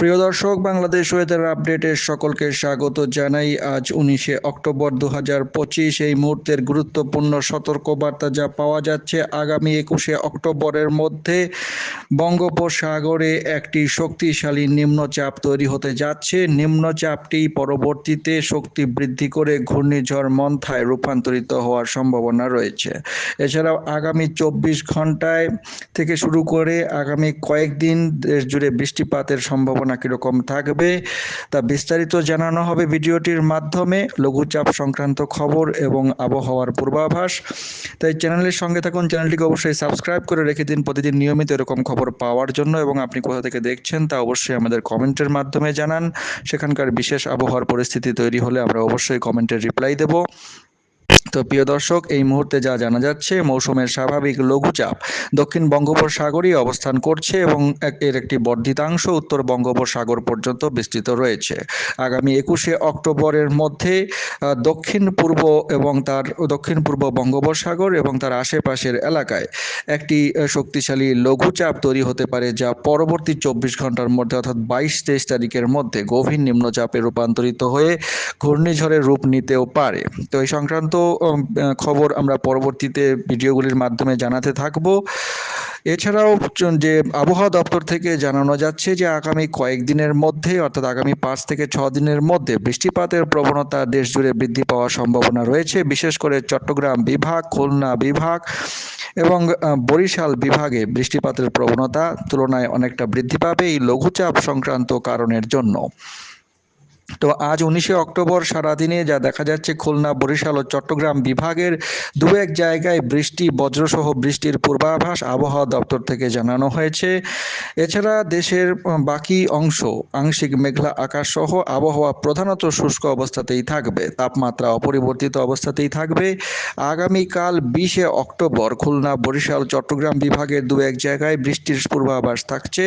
প্রিয় দর্শক, বাংলাদেশ ওয়েদার আপডেটের সকলকে স্বাগত জানাই। আজ উনিশে অক্টোবর দু হাজার পঁচিশ, এই মুহূর্তের গুরুত্বপূর্ণ সতর্কবার্তা যা পাওয়া যাচ্ছে আগামী একুশে অক্টোবরের মধ্যে বঙ্গোপসাগরে একটি শক্তিশালী নিম্নচাপ তৈরি হতে যাচ্ছে। নিম্নচাপটি পরবর্তীতে শক্তি বৃদ্ধি করে ঘূর্ণিঝড় মন্থায় রূপান্তরিত হওয়ার সম্ভাবনা রয়েছে। এছাড়াও আগামী চব্বিশ ঘন্টায় থেকে শুরু করে আগামী কয়েকদিন দেশ জুড়ে বৃষ্টিপাতের সম্ভাবনা কীরকম থাকবে তা বিস্তারিত জানানো হবে ভিডিওটির মাধ্যমে। লঘুচাপ সংক্রান্ত খবর এবং আবহাওয়ার পূর্বাভাস। তাই চ্যানেলের সঙ্গে থাকুন। চ্যানেলটিকে অবশ্যই সাবস্ক্রাইব করে রেখে দিন। প্রতিদিন নিয়মিত এরকম খবর পাওয়ার জন্য এবং আপনি কোথা থেকে দেখছেন তা অবশ্যই আমাদের কমেন্টের মাধ্যমে জানান। সেখানকার বিশেষ আবহাওয়ার পরিস্থিতি তৈরি হলে আমরা অবশ্যই কমেন্টের রিপ্লাই দেব। তো প্রিয় দর্শক, এই মুহূর্তে যা জানা যাচ্ছে, মৌসুমের স্বাভাবিক লঘুচাপ দক্ষিণ বঙ্গোপসাগরই অবস্থান করছে এবং এর একটি বর্ধিতাংশ উত্তর বঙ্গোপসাগর পর্যন্ত বিস্তৃত রয়েছে। আগামী একুশে অক্টোবরের মধ্যে দক্ষিণ পূর্ব এবং তার, দক্ষিণ পূর্ব বঙ্গোপসাগর এবং তার আশেপাশের এলাকায় একটি শক্তিশালী লঘুচাপ তৈরি হতে পারে যা পরবর্তী চব্বিশ ঘণ্টার মধ্যে অর্থাৎ বাইশ তেইশ তারিখের মধ্যে গভীর নিম্নচাপে রূপান্তরিত হয়ে ঘূর্ণিঝড়ের রূপ নিতেও পারে। তো এই সংক্রান্ত খবর আমরা পরবর্তীতে ভিডিওগুলির মাধ্যমে জানাতে থাকব। এছাড়াও যে আবহাওয়া দপ্তর থেকে জানানো যাচ্ছে যে আগামী কয়েকদিনের মধ্যে, অর্থাৎ আগামী পাঁচ থেকে ছ দিনের মধ্যে বৃষ্টিপাতের প্রবণতা দেশ জুড়ে বৃদ্ধি পাওয়ার সম্ভাবনা রয়েছে। বিশেষ করে চট্টগ্রাম বিভাগ, খুলনা বিভাগ এবং বরিশাল বিভাগে বৃষ্টিপাতের প্রবণতা তুলনায় অনেকটা বৃদ্ধি পাবে এই লঘুচাপ সংক্রান্ত কারণের জন্য। তো আজ উনিশে অক্টোবর সারাদিনে যা দেখা যাচ্ছে খুলনা, বরিশাল ও চট্টগ্রাম বিভাগের দু এক জায়গায় বৃষ্টি, বজ্রসহ বৃষ্টির পূর্বাভাস আবহাওয়া দপ্তর থেকে জানানো হয়েছে। এছাড়া দেশের বাকি অংশ, আংশিক মেঘলা আকাশ সহ আবহাওয়া প্রধানত শুষ্ক অবস্থাতেই থাকবে, তাপমাত্রা অপরিবর্তিত অবস্থাতেই থাকবে। আগামীকাল বিশে অক্টোবর খুলনা, বরিশাল, চট্টগ্রাম বিভাগের দু এক জায়গায় বৃষ্টির পূর্বাভাস থাকছে।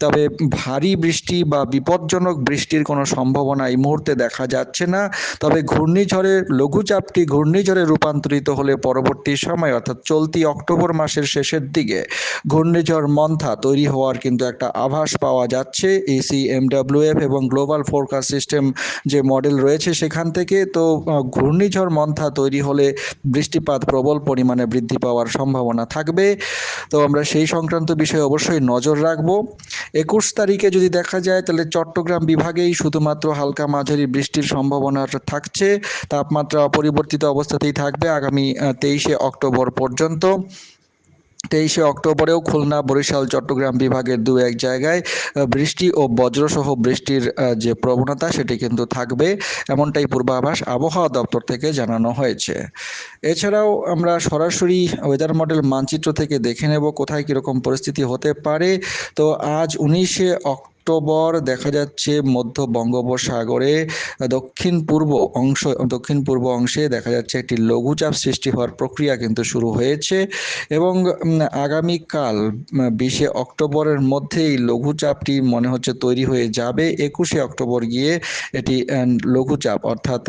তবে ভারী বৃষ্টি বা বিপজ্জনক বৃষ্টির কোনো সম্ভাবনা এই মুহূর্তে দেখা যাচ্ছে না। তবে ঘূর্ণিঝড়ের লঘুচাপটি ঘূর্ণিঝড়ে রূপান্তরিত হলে পরবর্তী সময়, অর্থাৎ চলতি অক্টোবর মাসের শেষের দিকে ঘূর্ণিঝড় মন্থা তৈরি হওয়ার কিন্তু একটা আভাস পাওয়া যাচ্ছে। এসি এমডাব্লিউএফ এবং গ্লোবাল ফোরকাস্ট সিস্টেম যে মডেল রয়েছে সেখান থেকে, তো ঘূর্ণিঝড় মন্থা তৈরি হলে বৃষ্টিপাত প্রবল পরিমাণে বৃদ্ধি পাওয়ার সম্ভাবনা থাকবে। তো আমরা সেই সংক্রান্ত বিষয়ে অবশ্যই নজর রাখব। একুশ তারিখে যদি দেখা যায়, তাহলে চট্টগ্রাম বিভাগেই শুধুমাত্র হালকা মাঝারি বৃষ্টির সম্ভাবনা থাকছে। তাপমাত্রা অপরিবর্তিত অবস্থাতেই থাকবে আগামী তেইশে অক্টোবর পর্যন্ত। তেইশে অক্টোবরেও খুলনা, বরিশাল, চট্টগ্রাম বিভাগের দু এক জায়গায় বৃষ্টি ও বজ্রসহ বৃষ্টির যে প্রবণতা সেটি কিন্তু থাকবে, এমনটাই পূর্বাভাস আবহাওয়া দপ্তর থেকে জানানো হয়েছে। এছাড়াও আমরা সরাসরি ওয়েদার মডেল মানচিত্র থেকে দেখে নেব কোথায় কীরকম পরিস্থিতি হতে পারে। তো আজ উনিশে অক্টোবর দেখা যাচ্ছে মধ্য বঙ্গোপসাগরে দক্ষিণ পূর্ব অংশ, দক্ষিণ পূর্ব অংশে দেখা যাচ্ছে একটি লঘুচাপ সৃষ্টি হওয়ার প্রক্রিয়া কিন্তু শুরু হয়েছে এবং আগামীকাল বিশে অক্টোবরের মধ্যেই লঘুচাপটি মনে হচ্ছে তৈরি হয়ে যাবে। একুশে অক্টোবর গিয়ে এটি লঘুচাপ অর্থাৎ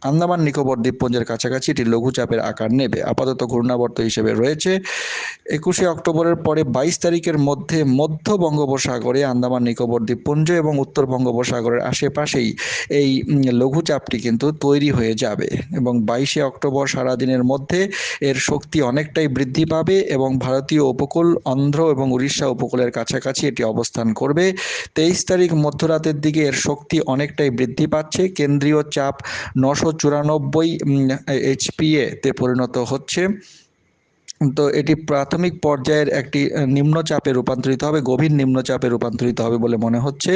আন্দামান নিকোবর দ্বীপপুঞ্জের কাছাকাছি এটি লঘুচাপের আকার নেবে। আপাতত ঘূর্ণাবর্ত হিসেবে রয়েছে। একুশে অক্টোবরের পরে বাইশ তারিখের মধ্যে মধ্য বঙ্গোপসাগরে আন্দামান নিকোবর দ্বীপপুঞ্জ এবং উত্তর বঙ্গোপসাগরের আশেপাশেই এই লঘুচাপটি কিন্তু তৈরি হয়ে যাবে এবং বাইশে অক্টোবর সারাদিনের মধ্যে এর শক্তি অনেকটাই বৃদ্ধি পাবে এবং ভারতীয় উপকূল, অন্ধ্র এবং উড়িষ্যা উপকূলের কাছাকাছি এটি অবস্থান করবে। তেইশ তারিখ মধ্যরাতের দিকে এর শক্তি অনেকটাই বৃদ্ধি পাচ্ছে। কেন্দ্রীয় চাপ নশো চুরানব্বই এইচপিএ তে পরিণত হচ্ছে। তো এটি প্রাথমিক পর্যায়ের একটি নিম্নচাপে রূপান্তরিত হবে, গভীর নিম্নচাপে রূপান্তরিত হবে বলে মনে হচ্ছে।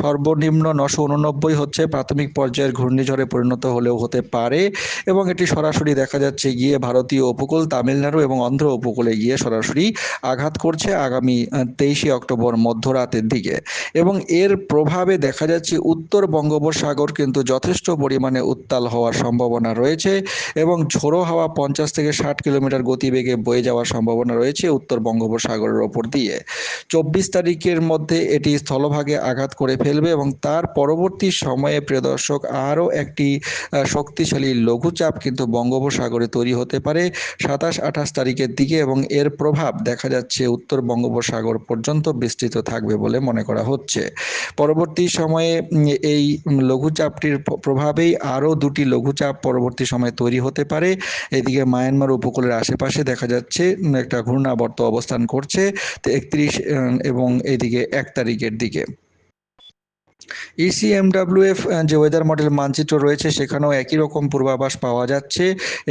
সর্বনিম্ন নশো উননব্বই হচ্ছে প্রাথমিক পর্যায়ের ঘূর্ণিঝড়ে পরিণত হলেও হতে পারে এবং এটি সরাসরি দেখা যাচ্ছে গিয়ে ভারতীয় উপকূল, তামিলনাড়ু এবং অন্ধ্র উপকূলে গিয়ে সরাসরি আঘাত করছে আগামী তেইশে অক্টোবর মধ্যরাতের দিকে। এবং এর প্রভাবে দেখা যাচ্ছে উত্তর বঙ্গোপসাগর কিন্তু যথেষ্ট পরিমাণে উত্তাল হওয়ার সম্ভাবনা রয়েছে এবং ঝোড়ো হাওয়া পঞ্চাশ থেকে ষাট কিলোমিটার গতিবেগে বয়ে যাওয়ার সম্ভাবনা রয়েছে উত্তর বঙ্গোপসাগরের ওপর দিয়ে। চব্বিশ তারিখের মধ্যে এটি স্থলভাগে আঘাত করে ফেলবে এবং তার পরবর্তী সময়ে, প্রিয় দর্শক, আরও একটি শক্তিশালী লঘুচাপ কিন্তু বঙ্গোপসাগরে তৈরি হতে পারে সাতাশ আঠাশ তারিখের দিকে এবং এর প্রভাব দেখা যাচ্ছে উত্তর বঙ্গোপসাগর পর্যন্ত বিস্তৃত থাকবে বলে মনে করা হচ্ছে। পরবর্তী সময়ে এই লঘুচাপটির প্রভাবেই আরও দুটি লঘুচাপ পরবর্তী সময়ে তৈরি হতে পারে। এদিকে মায়ানমার উপকূলের আশেপাশে দেখা যাচ্ছে উম, একটা ঘূর্ণাবর্ত অবস্থান করছে তো একত্রিশ এবং এদিকে এক তারিখের দিকে। ইসিএমডাব্লিউএফ যে ওয়েদার মডেল মানচিত্র রয়েছে, সেখানেও একই রকম পূর্বাভাস পাওয়া যাচ্ছে।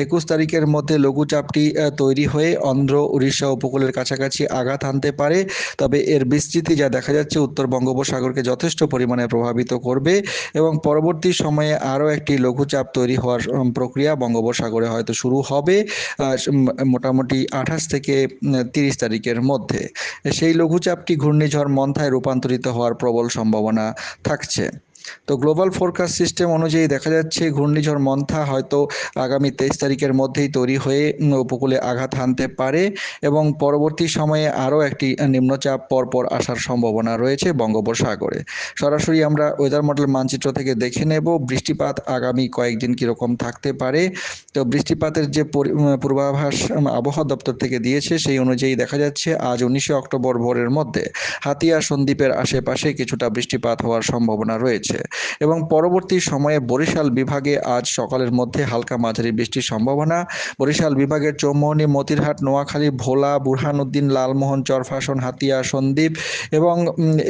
একুশ তারিখের মধ্যে লঘুচাপটি তৈরি হয়ে অন্ধ্র, উড়িষ্যা উপকূলের কাছাকাছি আঘাত আনতে পারে। তবে এর বিস্তৃতি যা দেখা যাচ্ছে, উত্তর বঙ্গোপসাগরকে যথেষ্ট পরিমাণে প্রভাবিত করবে এবং পরবর্তী সময়ে আরও একটি লঘুচাপ তৈরি হওয়ার প্রক্রিয়া বঙ্গোপসাগরে হয়তো শুরু হবে মোটামুটি আঠাশ থেকে তিরিশ তারিখের মধ্যে। সেই লঘুচাপটি ঘূর্ণিঝড় মন্থায় রূপান্তরিত হওয়ার প্রবল সম্ভাবনা থাকছে। তো গ্লোবাল ফোরকাস্ট সিস্টেম অনুযায়ী দেখা যাচ্ছে ঘূর্ণিঝড় মন্থা হয়তো আগামী তেইশ তারিখের মধ্যেই তৈরি হয়ে উপকূলে আঘাত হানতে পারে এবং পরবর্তী সময়ে আরও একটি নিম্নচাপ পরপর আসার সম্ভাবনা রয়েছে বঙ্গোপসাগরে। সরাসরি আমরা ওয়েদার মডেল মানচিত্র থেকে দেখে নেব বৃষ্টিপাত আগামী কয়েকদিন কীরকম থাকতে পারে। তো বৃষ্টিপাতের যে পরি- পূর্বাভাস আবহাওয়া দপ্তর থেকে দিয়েছে সেই অনুযায়ী দেখা যাচ্ছে আজ উনিশে অক্টোবর ভোরের মধ্যে হাতিয়া সন্দ্বীপের আশেপাশে কিছুটা বৃষ্টিপাত হওয়ার সম্ভাবনা রয়েছে। এবং পরবর্তী সময়ে বরিশাল বিভাগে আজ সকালের মধ্যে হালকা মাঝারি বৃষ্টির সম্ভাবনা। বরিশাল বিভাগের চৌমোহনী, মতিরহাট, নোয়াখালী, ভোলা, বুরহানুদ্দিন, লালমোহন, চরফাসন, হাতিয়া, সন্দ্বীপ এবং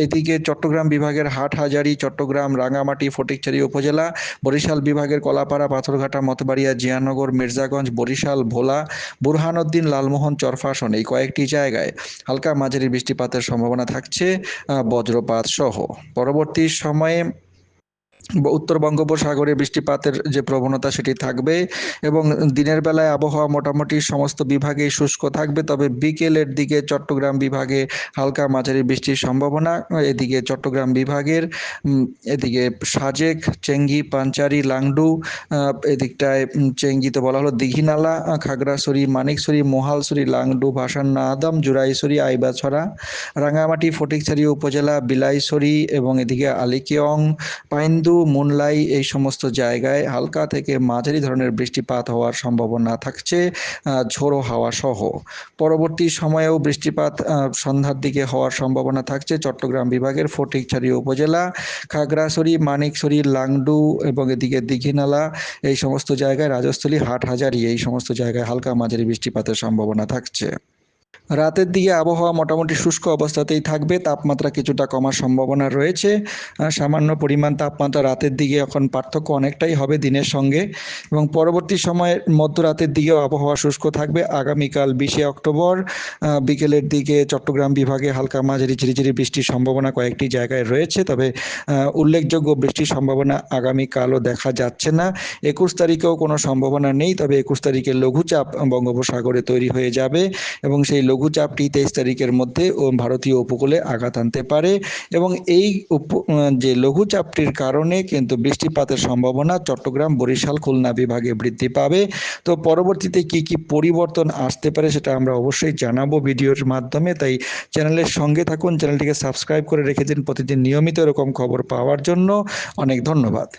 এদিকে চট্টগ্রাম বিভাগের হাটহাজারি, চট্টগ্রাম, রাঙামাটি, ফটিকছড়ি উপজেলা, বরিশাল বিভাগের কলাপাড়া, পাথরঘাটা, মতবাড়িয়া, জিয়ানগর, মির্জাগঞ্জ, বরিশাল, ভোলা, বুরহানুদ্দিন, লালমোহন, চরফাসন এই কয়েকটি জায়গায় হালকা মাঝারি বৃষ্টিপাতের সম্ভাবনা থাকছে বজ্রপাত সহ। পরবর্তী সময়ে উত্তর বঙ্গোপসাগরে বৃষ্টিপাতের যে প্রবণতা সেটি থাকবে এবং দিনের বেলায় আবহাওয়া মোটামুটি সমস্ত বিভাগেই শুষ্ক থাকবে। তবে বিকেলের দিকে চট্টগ্রাম বিভাগে হালকা মাঝারি বৃষ্টির সম্ভাবনা। এদিকে চট্টগ্রাম বিভাগের এদিকে সাজেক, চেঙ্গি, পাঞ্চারি, লাংডু এদিকটায় চেঙ্গি তো বলা হলো, দিঘিনালা, খাগড়াছড়ি, মানিকছড়ি, মোহালছড়ি, লাংডু, ভাসান্না, আদম, জুরাইছড়ি, আইবাছড়া রাঙামাটি ফটিকছড়ি উপজেলা, বিলাইছড়ি এবং এদিকে আলিকিয়ং, পাইন্দু মুনলাই এই সমস্ত জায়গায় হালকা থেকে মাঝারি ধরনের বৃষ্টিপাত হওয়ার সম্ভাবনা থাকছে ঝোড়ো হাওয়া সহ। পরবর্তী সময়েও বৃষ্টিপাত সন্ধ্যার দিকে হওয়ার সম্ভাবনা থাকছে চট্টগ্রাম বিভাগের ফটিকছড়ি উপজেলা, খাগড়াছড়ি, মানিকছড়ি, লাংডু এবং এদিকে দীঘিনালা। এই সমস্ত জায়গায় রাজস্থলী, হাটহাজারি এই সমস্ত জায়গায় হালকা মাঝারি বৃষ্টিপাতের সম্ভাবনা থাকছে। রাতের দিকে আবহাওয়া মোটামুটি শুষ্ক অবস্থাতেই থাকবে, তাপমাত্রা কিছুটা কমার সম্ভাবনা রয়েছে। সামান্য পরিমাণ তাপমাত্রা রাতের দিকে এখন পার্থক্য অনেকটাই হবে দিনের সঙ্গে এবং পরবর্তী সময়ে মধ্যরাতের দিকেও আবহাওয়া শুষ্ক থাকবে। আগামীকাল বিশে অক্টোবর বিকেলের দিকে চট্টগ্রাম বিভাগে হালকা মাঝারি ঝিরিঝিরি বৃষ্টির সম্ভাবনা কয়েকটি জায়গায় রয়েছে, তবে উল্লেখযোগ্য বৃষ্টির সম্ভাবনা আগামীকালও দেখা যাচ্ছে না। একুশ তারিখেও কোনো সম্ভাবনা নেই, তবে একুশ তারিখে লঘুচাপ বঙ্গোপসাগরে তৈরি হয়ে যাবে এবং সেই লঘুচাপটি তেইশ তারিখের মধ্যে ভারতীয় উপকূলে আঘাত আনতে পারে এবং এই যে লঘুচাপটির কারণে কিন্তু বৃষ্টিপাতের সম্ভাবনা চট্টগ্রাম, বরিশাল, খুলনা বিভাগে বৃদ্ধি পাবে। তো পরবর্তীতে কি কি পরিবর্তন আসতে পারে সেটা আমরা অবশ্যই জানাব ভিডিওর মাধ্যমে। তাই চ্যানেলের সঙ্গে থাকুন, চ্যানেলটিকে সাবস্ক্রাইব করে রেখে দিন প্রতিদিন নিয়মিত এরকম খবর পাওয়ার জন্য। অনেক ধন্যবাদ।